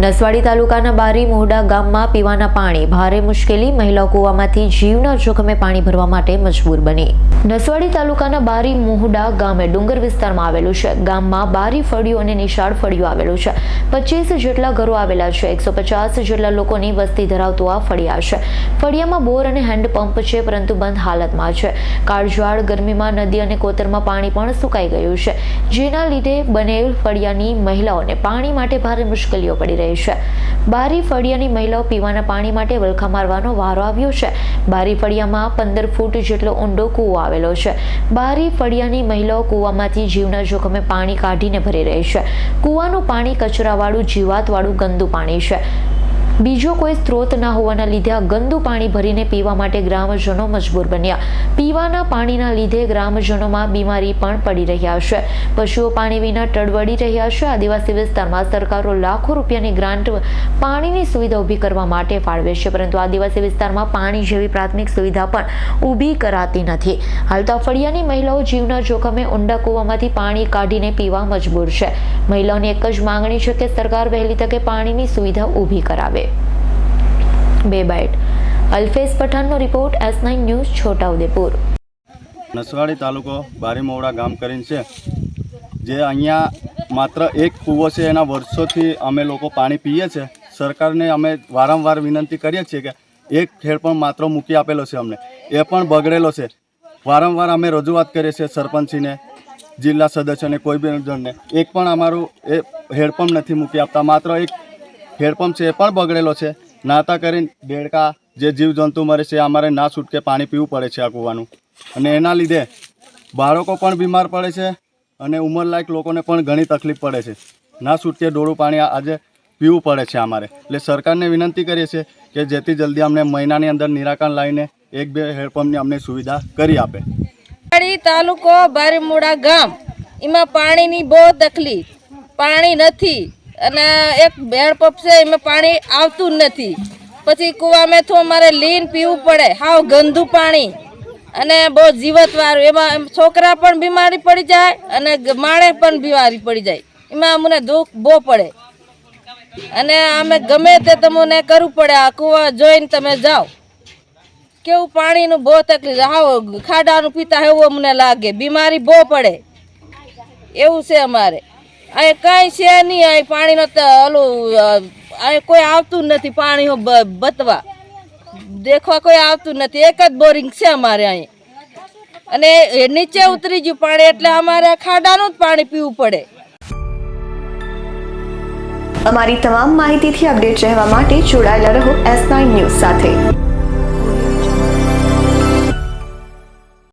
નસવાડી તાલુકાના બારી મોહડા ગામમાં પીવાના પાણી, ભારે મુશ્કેલી, મહિલાઓ કૂવામાંથી જીવના જોખમે પાણી ભરવા માટે મજબૂર બની. નસવાડી તાલુકાના બારી મોહડા ગામે ડુંગર વિસ્તારમાં આવેલું છે. ગામમાં બારી ફળિયું અને નિશાળ ફળિયું આવેલું છે. પચીસ જેટલા ઘરો આવેલા છે. એકસો પચાસ જેટલા લોકોની વસ્તી ધરાવતું આ ફળિયા છે. ફળિયામાં બોર અને હેન્ડપંપ છે, પરંતુ બંધ હાલતમાં છે. કાળઝાળ, ગરમીમાં નદી અને કોતરમાં પાણી પણ સુકાઈ ગયું છે. જેના લીધે બનેલ ફળિયાની મહિલાઓને પાણી માટે ભારે મુશ્કેલીઓ પડી રહી છે. બારી ફળિયાની મહિલાઓ પીવાના પાણી માટે વલખા મારવાનો વારો આવ્યો છે. બારી ફળિયામાં પંદર ફૂટ જેટલો ઊંડો કૂવો આવેલો છે. બારી ફળિયાની મહિલાઓ કૂવામાંથી જીવના જોખમે પાણી કાઢીને ભરી રહી છે. કૂવાનું પાણી કચરાવાળું, જીવાતવાળું, ગંદુ પાણી છે. બીજો કોઈ સ્ત્રોત ના હોવાના લીધે આ ગંદુ પાણી ભરીને પીવા માટે ગ્રામજનો મજબૂર બન્યા. પીવાના પાણીના લીધે ગ્રામજનોમાં બીમારી પણ પડી રહ્યા છે. પશુઓ પાણી વિના ટળવડી રહ્યા છે. આદિવાસી વિસ્તારમાં સરકારો લાખો રૂપિયાની ગ્રાન્ટ પાણીની સુવિધા ઊભી કરવા માટે ફાળવે છે, પરંતુ આદિવાસી વિસ્તારમાં પાણી જેવી પ્રાથમિક સુવિધા પણ ઊભી કરાતી નથી. હાલ તો ફળિયાની મહિલાઓ જીવના જોખમે ઊંડા કૂવામાંથી પાણી કાઢીને પીવા મજબૂર છે. મહિલાઓની એક જ માંગણી છે કે સરકાર વહેલી તકે પાણીની સુવિધા ઊભી કરાવે. બે bite. Alfez પઠાણનો report S nine news Chhotaudepur. Naswadi તાલુકો બારીમોવડા ગામ કરીને છે, જે અહીંયા માત્ર એક કૂવો છે, એના વર્ષોથી અમે લોકો પાણી પીએ છીએ સરકારને અમે વારંવાર વિનંતી કરીએ છીએ કે એક ખેડ પણ માત્ર મૂકી આપેલો છે અમને. એ પણ બગડેલો છે. વારંવાર અમે રજૂઆત કરીએ છીએ સરપંચીને, જિલ્લા સદસ્યને, કોઈ બી જણને. એક પણ અમારું એ હેડપંપ નથી મૂકી આપતા. માત્ર એક હેડપંપ છે એ પણ બગડેલો છે. નાતા કરીને દેડકા જે જીવજંતુ મરે છે અમારે ના છૂટકે પાણી પીવું પડે છે આ કૂવાનું. અને એના લીધે બાળકો પણ બીમાર પડે છે અને ઉંમરલાયક લોકોને પણ ઘણી તકલીફ પડે છે. ના છૂટકે ડોળું પાણી આજે પીવું પડે છે અમારે. એટલે સરકારને વિનંતી કરીએ છીએ કે જેથી જલ્દી અમને મહિનાની અંદર નિરાકરણ લાવીને એક બે હેડપંપની અમને સુવિધા કરી આપે. તાલુકો બારીમુડા ગામ. એમાં પાણીની બહુ તકલીફ. પાણી નથી. અને એક હેડપંપ છે, એમાં પાણી આવતું જ નથી. પછી કૂવામાં તો અમારે લીન પીવું પડે, હાવ ગંદુ પાણી. અને બહુ જીવતવાળું, એમાં છોકરા પણ બીમારી પડી જાય અને માણે પણ બીમારી પડી જાય. એમાં અમને દુઃખ બહુ પડે. અને અમે ગમે તે તમને કરવું પડે, આ કૂવા જોઈને તમે જાઓ. કેવું પાણીનું બહુ તકલીફ, હાવ ખાડાનું પીતા એવું અમને લાગે, બીમારી બહુ પડે. એવું છે અમારે. અહીં કાંઈ છે નહીં, અહીં પાણીનો ઓલું અહીં કોઈ આવતું જ નથી પાણી બતવા. દેખવા કોઈ આવતું નથી. એક જ બોરિંગ છે અમારે અહીં. અને નીચે ઉતરી ગયું પાણી, એટલે અમારે ખાડાનું જ પાણી પીવું પડે. અમારી તમામ માહિતીથી અપડેટ રહેવા માટે જોડાયેલા રહો એસ નાઇન ન્યૂઝ સાથે.